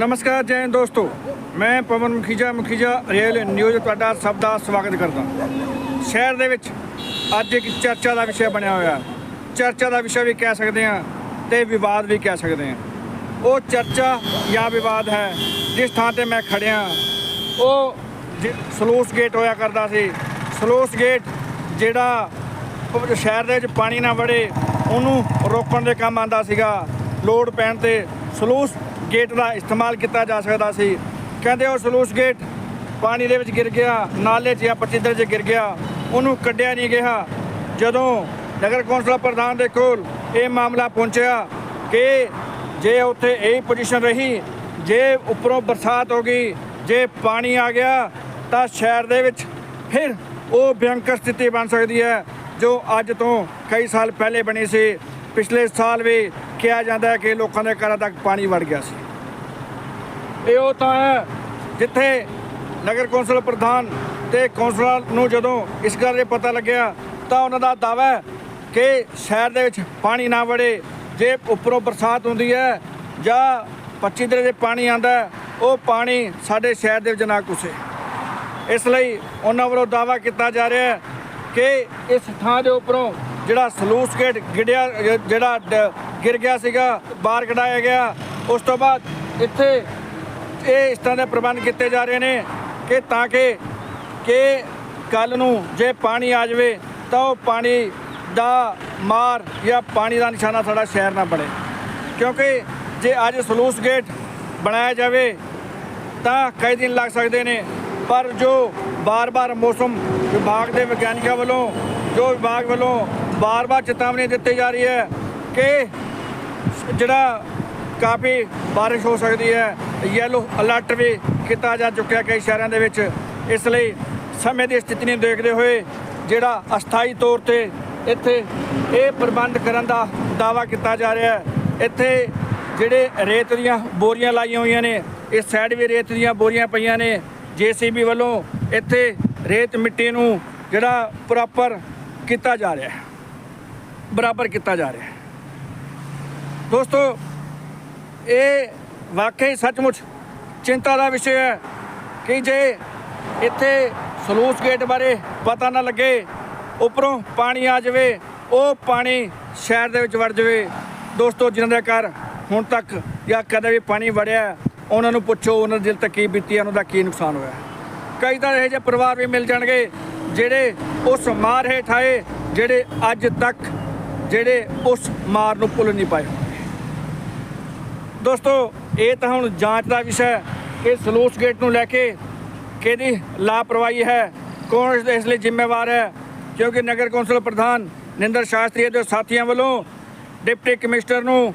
ਨਮਸਕਾਰ, ਜੈ ਦੋਸਤੋ। ਮੈਂ ਪਵਨ ਮੁਖੀਜਾ ਮੁਖੀਜਾ ਰੇਲ ਨਿਊਜ਼ ਤੁਹਾਡਾ ਸਭ ਦਾ ਸਵਾਗਤ ਕਰਦਾ ਸ਼ਹਿਰ ਦੇ ਵਿੱਚ ਅੱਜ ਇੱਕ ਚਰਚਾ ਦਾ ਵਿਸ਼ਾ ਬਣਿਆ ਹੋਇਆ। ਚਰਚਾ ਦਾ ਵਿਸ਼ਾ ਵੀ ਕਹਿ ਸਕਦੇ ਹਾਂ ਤੇ ਵਿਵਾਦ ਵੀ ਕਹਿ ਸਕਦੇ ਹਾਂ। ਉਹ ਚਰਚਾ ਜਾਂ ਵਿਵਾਦ ਹੈ, ਜਿਸ ਥਾਂ ਤੇ ਮੈਂ ਖੜਿਆ ਉਹ ਜ- ਸਲੂਸ ਗੇਟ ਹੋਇਆ ਕਰਦਾ ਸੀ। ਸਲੂਸ ਗੇਟ ਜਿਹੜਾ ਸ਼ਹਿਰ ਦੇ ਵਿੱਚ ਪਾਣੀ ਨਾ ਵੜੇ, ਉਹਨੂੰ ਰੋਕਣ ਦੇ ਕੰਮ ਆਂਦਾ ਸੀਗਾ। ਲੋਡ ਪੈਣ ਤੇ ਸਲੂਸ ਗੇਟ ਦਾ ਇਸਤੇਮਾਲ ਕੀਤਾ ਜਾ ਸਕਦਾ ਸੀ। ਕਹਿੰਦੇ ਉਹ ਸਲੂਸ ਗੇਟ ਪਾਣੀ ਦੇ ਵਿੱਚ ਗਿਰ ਗਿਆ, ਨਾਲੇ 'ਚ ਜਾਂ ਪਚੀਦਰ 'ਚ ਗਿਰ ਗਿਆ, ਉਹਨੂੰ ਕੱਢਿਆ ਨਹੀਂ ਗਿਆ। ਜਦੋਂ ਨਗਰ ਕੌਂਸਲ ਪ੍ਰਧਾਨ ਦੇ ਕੋਲ ਇਹ ਮਾਮਲਾ ਪਹੁੰਚਿਆ ਕਿ ਜੇ ਉੱਥੇ ਇਹ ਪੋਜੀਸ਼ਨ ਰਹੀ, ਜੇ ਉੱਪਰੋਂ ਬਰਸਾਤ ਹੋ ਗਈ, ਜੇ ਪਾਣੀ ਆ ਗਿਆ, ਤਾਂ ਸ਼ਹਿਰ ਦੇ ਵਿੱਚ ਫਿਰ ਉਹ ਭਿਅੰਕਰ ਸਥਿਤੀ ਬਣ ਸਕਦੀ ਹੈ, ਜੋ ਅੱਜ ਤੋਂ ਕਈ ਸਾਲ ਪਹਿਲੇ ਬਣੀ ਸੀ। ਪਿਛਲੇ ਸਾਲ ਵੀ ਕਿਹਾ ਜਾਂਦਾ ਹੈ ਕਿ ਲੋਕਾਂ ਦੇ ਘਰਾਂ ਤੱਕ ਪਾਣੀ ਵੜ ਗਿਆ ਸੀ। ਇਹ ਉਹ ਤਾਂ ਹੈ ਜਿੱਥੇ ਨਗਰ ਕੌਂਸਲ ਪ੍ਰਧਾਨ ਤੇ ਕੌਂਸਲਰ ਨੂੰ ਜਦੋਂ ਇਸ ਗੱਲ ਦੇ ਪਤਾ ਲੱਗਿਆ, ਤਾਂ ਉਹਨਾਂ ਦਾ ਦਾਅਵਾ ਹੈ ਕਿ ਸ਼ਹਿਰ ਦੇ ਵਿੱਚ ਪਾਣੀ ਨਾ ਵੜੇ। ਜੇ ਉੱਪਰੋਂ ਬਰਸਾਤ ਹੁੰਦੀ ਹੈ ਜਾਂ 25 ਦਿਨ ਦੇ ਪਾਣੀ ਆਂਦਾ ਉਹ ਪਾਣੀ ਸਾਡੇ ਸ਼ਹਿਰ ਦੇ ਵਿੱਚ ਨਾ ਘੁਸੇ। ਇਸ ਲਈ ਉਹਨਾਂ ਵੱਲੋਂ ਦਾਅਵਾ ਕੀਤਾ ਜਾ ਰਿਹਾ ਹੈ ਕਿ ਇਸ ਥਾਂ ਦੇ ਉੱਪਰੋਂ ਜਿਹੜਾ ਸਲੂਸ ਗੇਟ ਗਿੜਿਆ, ਜਿਹੜਾ ਡ- ਗਿਰ ਗਿਆ ਸੀਗਾ, ਬਾਹਰ ਕਢਾਇਆ ਗਿਆ। ਉਸ ਤੋਂ ਬਾਅਦ ਇੱਥੇ ਇਹ ਇਸ ਤਰ੍ਹਾਂ ਦੇ ਪ੍ਰਬੰਧ ਕੀਤੇ ਜਾ ਰਹੇ ਨੇ ਕਿ ਤਾਂ ਕਿ ਕਿ ਕੱਲ ਨੂੰ ਜੇ ਪਾਣੀ ਆ ਜਾਵੇ, ਤਾਂ ਉਹ ਪਾਣੀ ਦਾ ਮਾਰ ਜਾਂ ਪਾਣੀ ਦਾ ਨਿਸ਼ਾਨਾ ਸਾਡਾ ਸ਼ਹਿਰ ਨਾ ਬਣੇ। ਕਿਉਂਕਿ ਜੇ ਅੱਜ ਸਲੂਸ ਗੇਟ ਬਣਾਇਆ ਜਾਵੇ, ਤਾਂ ਕਈ ਦਿਨ ਲੱਗ ਸਕਦੇ ਨੇ। ਪਰ ਜੋ ਬਾਰ-ਬਾਰ ਮੌਸਮ ਵਿਭਾਗ ਦੇ ਵਿਗਿਆਨੀਆਂ ਵੱਲੋਂ, ਜੋ ਵਿਭਾਗ ਵੱਲੋਂ ਬਾਰ-ਬਾਰ ਚੇਤਾਵਨੀ ਦਿੱਤੀ ਜਾ ਰਹੀ ਹੈ ਕਿ ਜਿਹੜਾ ਕਾਫੀ ਬਾਰਿਸ਼ ਹੋ ਸਕਦੀ ਹੈ ਯੈਲੋ ਅਲਰਟ ਵੀ ਕੀਤਾ ਜਾ ਚੁੱਕਿਆ ਕਈ ਸ਼ਹਿਰਾਂ ਦੇ ਵਿੱਚ। ਇਸ ਲਈ ਸਮੇਂ ਦੀ ਸਥਿਤੀ ਨੂੰ ਦੇਖਦੇ ਹੋਏ ਜਿਹੜਾ ਅਸਥਾਈ ਤੌਰ ਤੇ ਇੱਥੇ ਇਹ ਪ੍ਰਬੰਧ ਕਰਨ ਦਾ ਦਾਅਵਾ ਕੀਤਾ ਜਾ ਰਿਹਾ ਹੈ। ਇੱਥੇ ਜਿਹੜੇ ਰੇਤ ਦੀਆਂ ਬੋਰੀਆਂ ਲਾਈਆਂ ਹੋਈਆਂ ਨੇ, ਇਸ ਸਾਈਡ ਵੀ ਰੇਤ ਦੀਆਂ ਬੋਰੀਆਂ ਪਈਆਂ ਨੇ। ਜੀਸੀਬੀ ਵੱਲੋਂ ਇੱਥੇ ਰੇਤ ਮਿੱਟੀ ਨੂੰ ਜਿਹੜਾ ਪ੍ਰੋਪਰ ਕੀਤਾ ਜਾ ਰਿਹਾ ਹੈ। ਬਰਾਬਰ ਕੀਤਾ ਜਾ ਰਿਹਾ ਹੈ। ਦੋਸਤੋ ਇਹ ਵਾਕਈ ਸੱਚਮੁੱਚ ਚਿੰਤਾ ਦਾ ਵਿਸ਼ਾ ਹੈ ਕਿ ਜੇ ਇੱਥੇ ਸਲੂਸ ਗੇਟ ਬਾਰੇ ਪਤਾ ਨਾ ਲੱਗੇ ਉੱਪਰੋਂ ਪਾਣੀ ਆ ਜਾਵੇ ਉਹ ਪਾਣੀ ਸ਼ਹਿਰ ਦੇ ਵਿੱਚ ਵੜ ਜਾਵੇ। ਦੋਸਤੋ ਜਿਨ੍ਹਾਂ ਦੇ ਘਰ ਹੁਣ ਤੱਕ ਜਾਂ ਕਦੇ ਵੀ ਪਾਣੀ ਵੜਿਆ ਉਹਨਾਂ ਨੂੰ ਪੁੱਛੋ ਉਹਨਾਂ ਦੇ ਦਿਲ ਤੱਕ ਕੀ ਬੀਤੀ ਹੈ, ਉਹਨਾਂ ਦਾ ਕੀ ਨੁਕਸਾਨ ਹੋਇਆ। ਕਈ ਤਾਂ ਇਹੋ ਜਿਹੇ ਪਰਿਵਾਰ ਵੀ ਮਿਲ ਜਾਣਗੇ ਜਿਹੜੇ ਉਸ ਮਾਰ ਹੇਠ ਆਏ ਜਿਹੜੇ ਅੱਜ ਤੱਕ ਜਿਹੜੇ ਉਸ ਮਾਰ ਨੂੰ ਭੁੱਲ ਨਹੀਂ ਪਾਏ। ਦੋਸਤੋ, ਇਹ ਤਾਂ ਹੁਣ ਜਾਂਚ ਦਾ ਵਿਸ਼ਾ ਹੈ। ਕਿ ਸਲੂਸ ਗੇਟ ਨੂੰ ਲੈ ਕੇ ਕਿਹਦੀ ਲਾਪਰਵਾਹੀ ਹੈ? ਕੌਣ ਇਸ ਲਈ ਜ਼ਿੰਮੇਵਾਰ ਹੈ? ਕਿਉਂਕਿ ਨਗਰ ਕੌਂਸਲ ਪ੍ਰਧਾਨ ਨਿੰਦਰ ਸ਼ਾਸਤਰੀ ਦੇ ਸਾਥੀਆਂ ਵੱਲੋਂ ਡਿਪਟੀ ਕਮਿਸ਼ਨਰ ਨੂੰ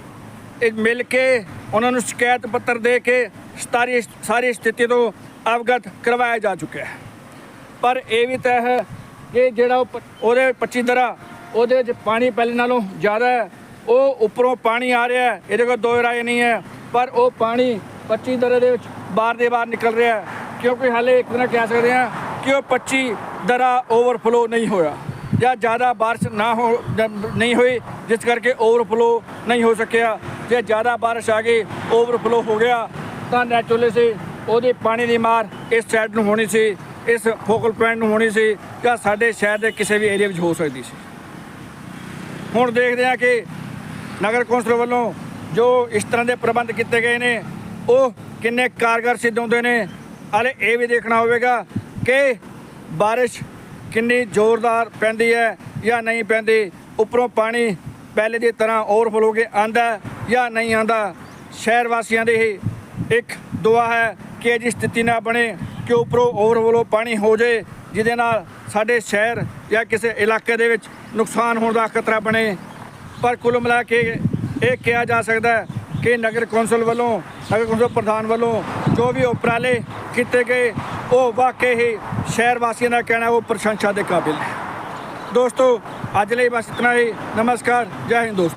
ਇਹ ਮਿਲ ਕੇ ਉਹਨਾਂ ਨੂੰ ਸ਼ਿਕਾਇਤ ਪੱਤਰ ਦੇ ਕੇ ਸਾਰੀ ਸਾਰੀ ਸਥਿਤੀ ਤੋਂ ਅਵਗਤ ਕਰਵਾਇਆ ਜਾ ਚੁੱਕਿਆ ਹੈ। ਪਰ ਇਹ ਵੀ ਤੈਅ ਹੈ ਕਿ ਜਿਹੜਾ ਉਹ ਪ- ਉਹਦੇ 25 ਦਰਾ ਉਹਦੇ ਵਿੱਚ ਪਾਣੀ ਪਹਿਲੇ ਨਾਲੋਂ ਜ਼ਿਆਦਾ ਹੈ। ਉਹ ਉੱਪਰੋਂ ਪਾਣੀ ਆ ਰਿਹਾ ਹੈ। ਇਹਦੇ ਕੋਲ ਦੋ ਰਾਏ ਨਹੀਂ ਹੈ। ਪਰ ਉਹ ਪਾਣੀ 25 ਦਰੇ ਦੇ ਵਿੱਚ ਬਾਹਰ ਦੇ ਬਾਹਰ ਨਿਕਲ ਰਿਹਾ ਹੈ। ਕਿਉਂਕਿ ਹਾਲੇ ਇੱਕ ਦਿਨ ਕਹਿ ਸਕਦੇ ਹਾਂ ਕਿ ਉਹ 25 ਦਰਾ ਓਵਰਫਲੋ ਨਹੀਂ ਹੋਇਆ ਜਾਂ ਜ਼ਿਆਦਾ ਬਾਰਿਸ਼ ਨਾ ਹੋ ਨਹੀਂ ਹੋਈ, ਜਿਸ ਕਰਕੇ ਓਵਰਫਲੋ ਨਹੀਂ ਹੋ ਸਕਿਆ। ਜੇ ਜ਼ਿਆਦਾ ਬਾਰਿਸ਼ ਆ ਗਈ ਓਵਰਫਲੋ ਹੋ ਗਿਆ, ਤਾਂ ਨੈਚੁਰਲੀ ਸੀ, ਉਹਦੇ ਪਾਣੀ ਦੀ ਮਾਰ ਇਸ ਸਾਈਡ ਨੂੰ ਹੋਣੀ ਸੀ, ਇਸ ਫੋਕਲ ਪੁਆਇੰਟ ਨੂੰ ਹੋਣੀ ਸੀ ਜਾਂ ਸਾਡੇ ਸ਼ਹਿਰ ਦੇ ਕਿਸੇ ਵੀ ਏਰੀਆ ਵਿੱਚ ਹੋ ਸਕਦੀ ਸੀ। ਹੁਣ ਦੇਖਦੇ ਹਾਂ ਕਿ ਨਗਰ ਕੌਂਸਲ ਵੱਲੋਂ ਜੋ ਇਸ ਤਰ੍ਹਾਂ ਦੇ ਪ੍ਰਬੰਧ ਕੀਤੇ ਗਏ ਨੇ, ਉਹ ਕਿੰਨੇ ਕਾਰਗਰ ਸਿੱਧ ਹੁੰਦੇ ਨੇ, ਹਾਲੇ ਇਹ ਵੀ ਦੇਖਣਾ ਹੋਵੇਗਾ ਕਿ ਬਾਰਿਸ਼ ਕਿੰਨੀ ਜ਼ੋਰਦਾਰ ਪੈਂਦੀ ਹੈ ਜਾਂ ਨਹੀਂ ਪੈਂਦੀ। ਉੱਪਰੋਂ ਪਾਣੀ ਪਹਿਲੇ ਦੀ ਤਰ੍ਹਾਂ ਓਵਰਫਲੋ ਕੇ ਆਂਦਾ ਜਾਂ ਨਹੀਂ ਆਂਦਾ ਸ਼ਹਿਰ ਵਾਸੀਆਂ ਦੀ ਹੀ ਇੱਕ ਦੁਆ ਹੈ ਕਿ ਇਹ ਜਿਹੀ ਸਥਿਤੀ ਨਾ ਬਣੇ ਕਿ ਉੱਪਰੋਂ ਓਵਰਫਲੋ ਪਾਣੀ ਹੋ ਜਾਏ ਜਿਹਦੇ ਨਾਲ ਸਾਡੇ ਸ਼ਹਿਰ ਜਾਂ ਕਿਸੇ ਇਲਾਕੇ ਦੇ ਵਿੱਚ ਨੁਕਸਾਨ ਹੋਣ ਦਾ ਖਤਰਾ ਬਣੇ। ਪਰ ਕੁੱਲ ਮਿਲਾ ਕੇ ਇਹ ਕਿਹਾ ਜਾ ਸਕਦਾ ਹੈ ਕਿ ਨਗਰ ਕੌਂਸਲ ਵੱਲੋਂ, ਨਗਰ ਕੌਂਸਲ ਪ੍ਰਧਾਨ ਵੱਲੋਂ ਜੋ ਵੀ ਉਪਰਾਲੇ ਕੀਤੇ ਗਏ, ਉਹ ਵਾਕਈ ਹੀ ਸ਼ਹਿਰ ਵਾਸੀਆਂ ਦਾ ਕਹਿਣਾ ਉਹ ਪ੍ਰਸ਼ੰਸਾ ਦੇ ਕਾਬਿਲ ਹੈ ਦੋਸਤੋ, ਅੱਜ ਲਈ ਬਸ ਇਤਨਾ ਹੀ। ਨਮਸਕਾਰ। ਜੈ ਹਿੰਦ ਦੋਸਤੋ।